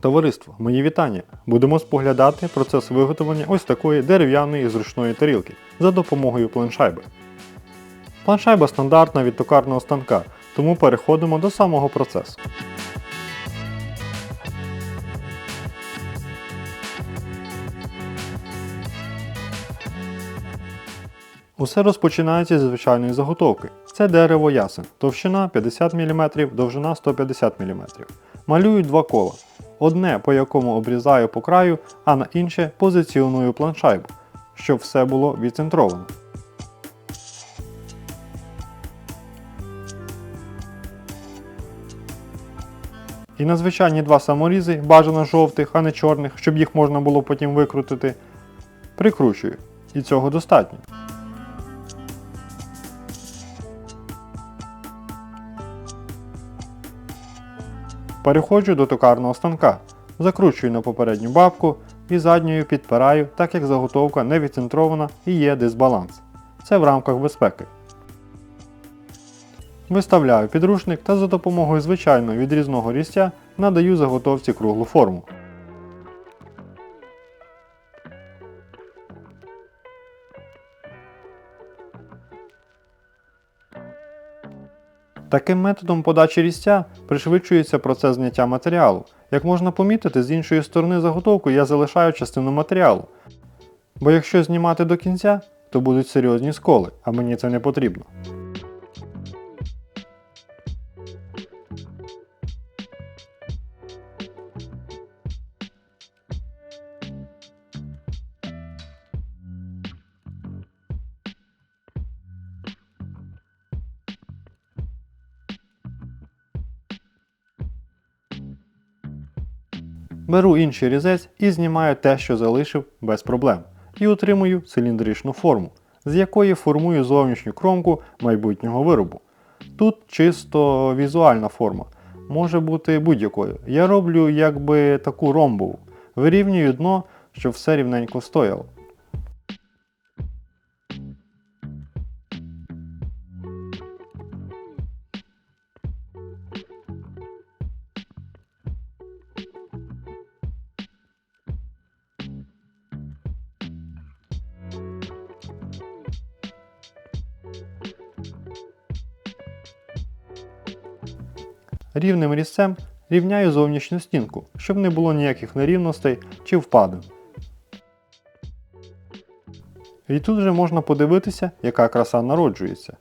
Товариство, мої вітання! Будемо споглядати процес виготовлення ось такої дерев'яної зручної тарілки за допомогою планшайби. Планшайба стандартна від токарного станка, тому переходимо до самого процесу. Усе розпочинається зі звичайної заготовки. Це дерево ясен, товщина 50 мм, довжина 150 мм. Малюю два кола. Одне, по якому обрізаю по краю, а на інше позиціоную планшайбу, щоб все було відцентровано. І на звичайні два саморізи, бажано жовтих, а не чорних, щоб їх можна було потім викрутити, прикручую. І цього достатньо. Переходжу до токарного станка, закручую на попередню бабку і задньою підпираю, так як заготовка не відцентрована і є дисбаланс. Це в рамках безпеки. Виставляю підручник та за допомогою звичайного відрізного різця надаю заготовці круглу форму. Таким методом подачі різця пришвидшується процес зняття матеріалу. Як можна помітити, з іншої сторони заготовку я залишаю частину матеріалу. Бо якщо знімати до кінця, то будуть серйозні сколи, а мені це не потрібно. Беру інший різець і знімаю те, що залишив без проблем. І отримую циліндричну форму, з якої формую зовнішню кромку майбутнього виробу. Тут чисто візуальна форма, може бути будь-якою. Я роблю якби таку ромбову, вирівнюю дно, щоб все рівненько стояло. Рівним різцем рівняю зовнішню стінку, щоб не було ніяких нерівностей чи впадин. І тут вже можна подивитися, яка краса народжується.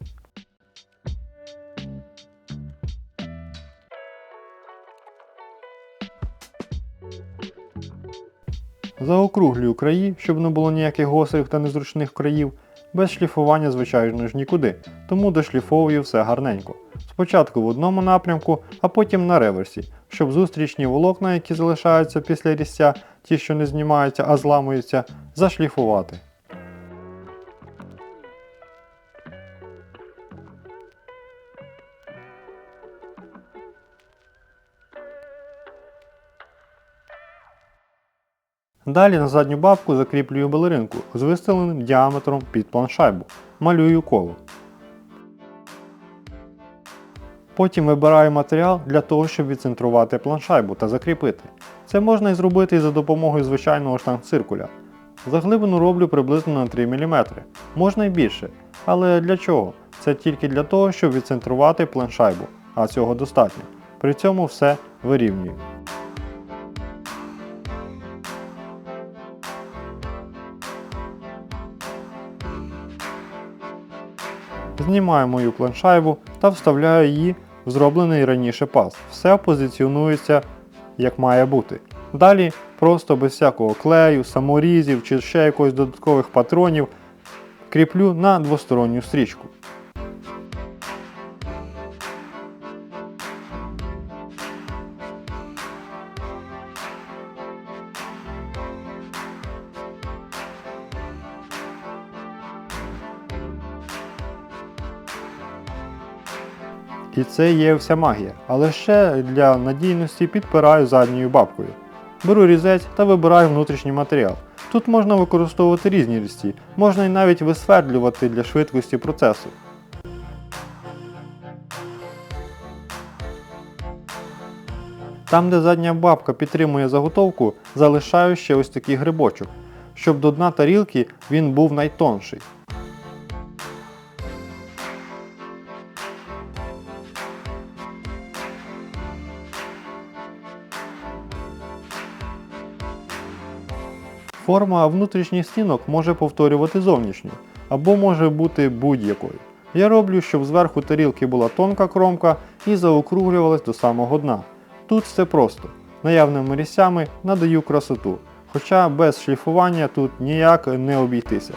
Заокруглюю краї, щоб не було ніяких гострих та незручних країв. Без шліфування, звичайно ж, нікуди, тому дошліфовую все гарненько. Спочатку в одному напрямку, а потім на реверсі, щоб зустрічні волокна, які залишаються після різця, ті, що не знімаються, а зламуються, зашліфувати. Далі на задню бабку закріплюю балеринку з виставленим діаметром під планшайбу. Малюю коло. Потім вибираю матеріал для того, щоб відцентрувати планшайбу та закріпити. Це можна і зробити і за допомогою звичайного штангциркуля. Заглибину роблю приблизно на 3 мм. Можна і більше. Але для чого? Це тільки для того, щоб відцентрувати планшайбу, а цього достатньо. При цьому все вирівнюю. Знімаю мою планшайбу та вставляю її в зроблений раніше паз. Все позиціонується як має бути. Далі просто без всякого клею, саморізів чи ще якось додаткових патронів кріплю на двосторонню стрічку. І це є вся магія. Але ще для надійності підпираю задньою бабкою. Беру різець та вибираю внутрішній матеріал. Тут можна використовувати різні різці, можна і навіть висвердлювати для швидкості процесу. Там, де задня бабка підтримує заготовку, залишаю ще ось такий грибочок, щоб до дна тарілки він був найтонший. Форма внутрішніх стінок може повторювати зовнішню, або може бути будь-якою. Я роблю, щоб зверху тарілки була тонка кромка і заокруглювалась до самого дна. Тут все просто. Наявними різцями надаю красоту, хоча без шліфування тут ніяк не обійтися.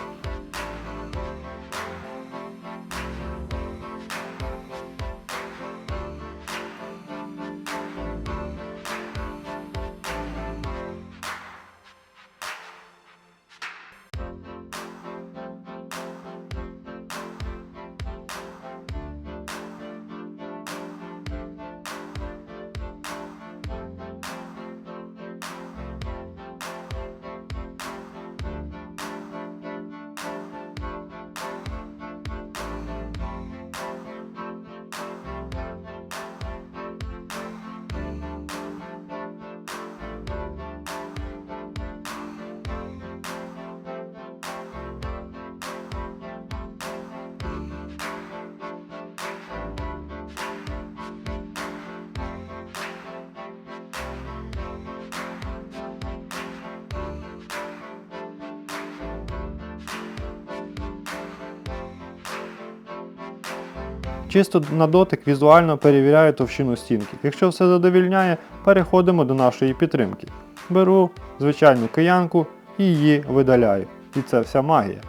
Чисто на дотик візуально перевіряю товщину стінки. Якщо все задовільняє, переходимо до нашої підтримки. Беру звичайну киянку і її видаляю. І це вся магія.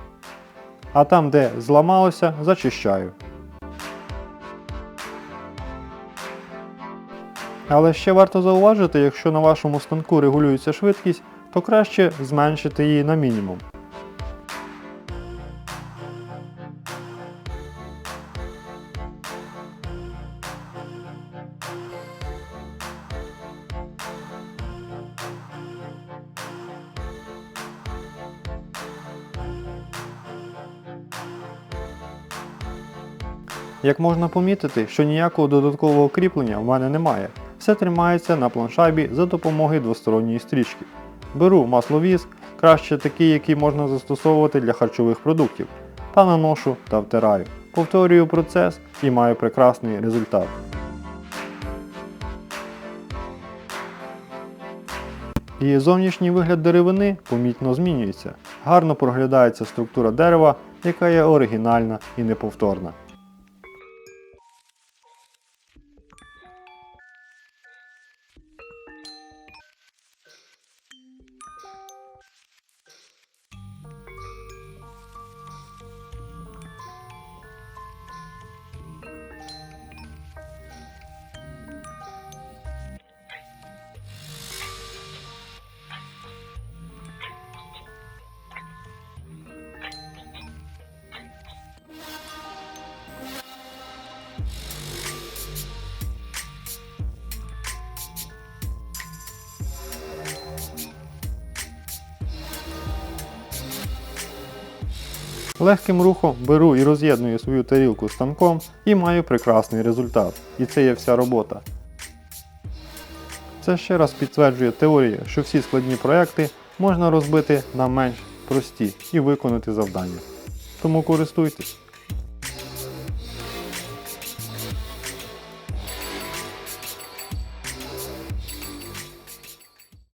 А там, де зламалося, зачищаю. Але ще варто зауважити, якщо на вашому станку регулюється швидкість, то краще зменшити її на мінімум. Як можна помітити, що ніякого додаткового кріплення в мене немає. Все тримається на планшайбі за допомогою двосторонньої стрічки. Беру масловіз, краще такий, який можна застосовувати для харчових продуктів, та наношу та втираю. Повторюю процес і маю прекрасний результат. І зовнішній вигляд деревини помітно змінюється. Гарно проглядається структура дерева, яка є оригінальна і неповторна. Легким рухом беру і роз'єдную свою тарілку станком і маю прекрасний результат. І це є вся робота. Це ще раз підтверджує теорію, що всі складні проекти можна розбити на менш прості і виконати завдання. Тому користуйтесь.